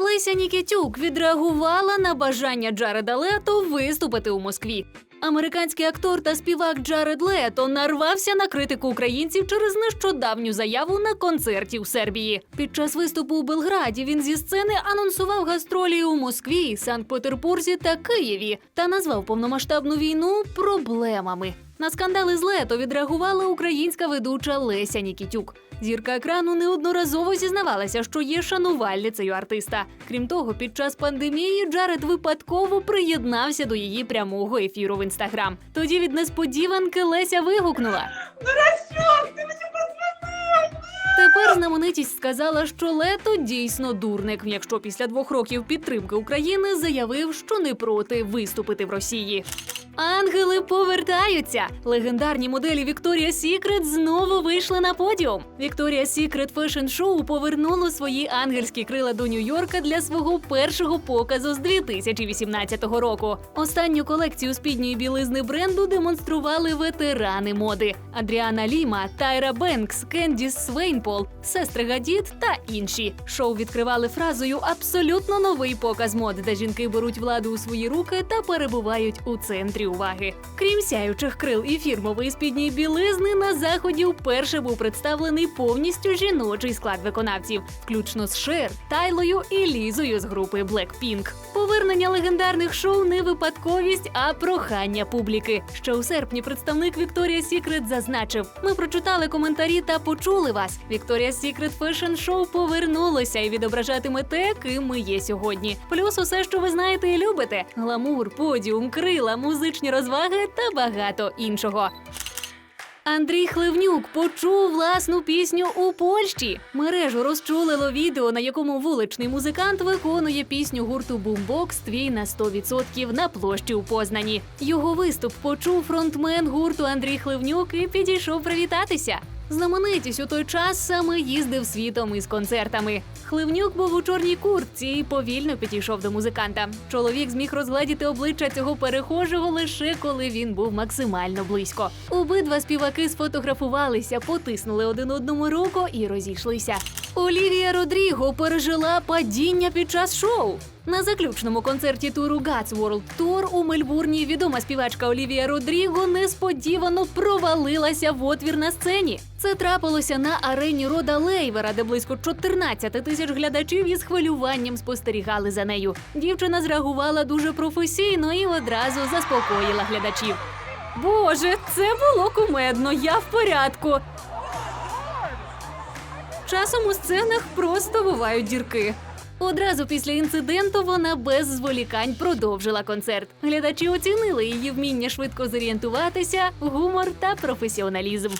Леся Нікітюк відреагувала на бажання Джареда Лето виступити у Москві. Американський актор та співак Джаред Лето нарвався на критику українців через нещодавню заяву на концерті у Сербії. Під час виступу у Белграді він зі сцени анонсував гастролі у Москві, Санкт-Петербурзі та Києві та назвав повномасштабну війну проблемами. На скандали з Лето відреагувала українська ведуча Леся Нікітюк. Зірка екрану неодноразово зізнавалася, що є шанувальницею артиста. Крім того, під час пандемії Джаред випадково приєднався до її прямого ефіру в інстаграм. Тоді від несподіванки Леся вигукнула. Тепер знаменитість сказала, що Лето дійсно дурник, якщо після двох років підтримки України заявив, що не проти виступити в Росії. Ангели повертаються. Легендарні моделі Вікторія Сікрет знову вийшли на подіум. Вікторія Сікрет Фешн Шоу повернуло свої ангельські крила до Нью-Йорка для свого першого показу з 2018 року. Останню колекцію спідньої білизни бренду демонстрували ветерани моди: Адріана Ліма, Тайра Бенкс, Кендіс Свейнпол, сестри Гадіт та інші. Шоу відкривали фразою абсолютно новий показ мод, де жінки беруть владу у свої руки та перебувають у центрі уваги. Крім сяючих крил і фірмової спідньої білизни, на заході вперше був представлений повністю жіночий склад виконавців, включно з Шер, Тайлою і Лізою з групи Blackpink. Повернення легендарних шоу не випадковість, а прохання публіки. Ще у серпні представник Вікторія Сікрет зазначив: ми прочитали коментарі та почули вас. Вікторія Сікрет Фешн Шоу повернулося і відображатиме те, ким ми є сьогодні. Плюс усе, що ви знаєте і любите: гламур, подіум, крила, музичні розваги та багато іншого. Андрій Хливнюк почув власну пісню у Польщі. Мережу розчулило відео, на якому вуличний музикант виконує пісню гурту Бумбокс Твій на 100% на площі у Познані. Його виступ почув фронтмен гурту Андрій Хливнюк і підійшов привітатися. Знаменитість у той час саме їздив світом із концертами. Хливнюк був у чорній куртці і повільно підійшов до музиканта. Чоловік зміг розгледіти обличчя цього перехожого лише коли він був максимально близько. Обидва співаки сфотографувалися, потиснули один одному руку і розійшлися. Олівія Родріго пережила падіння під час шоу. На заключному концерті туру Guts World Tour у Мельбурні відома співачка Олівія Родріго несподівано провалилася в отвір на сцені. Це трапилося на арені Рода Лейвера, де близько 14 тисяч глядачів із хвилюванням спостерігали за нею. Дівчина зреагувала дуже професійно і одразу заспокоїла глядачів. Боже, це було кумедно, я в порядку. Часом у сценах просто бувають дірки. Одразу після інциденту вона без зволікань продовжила концерт. Глядачі оцінили її вміння швидко зорієнтуватися, гумор та професіоналізм.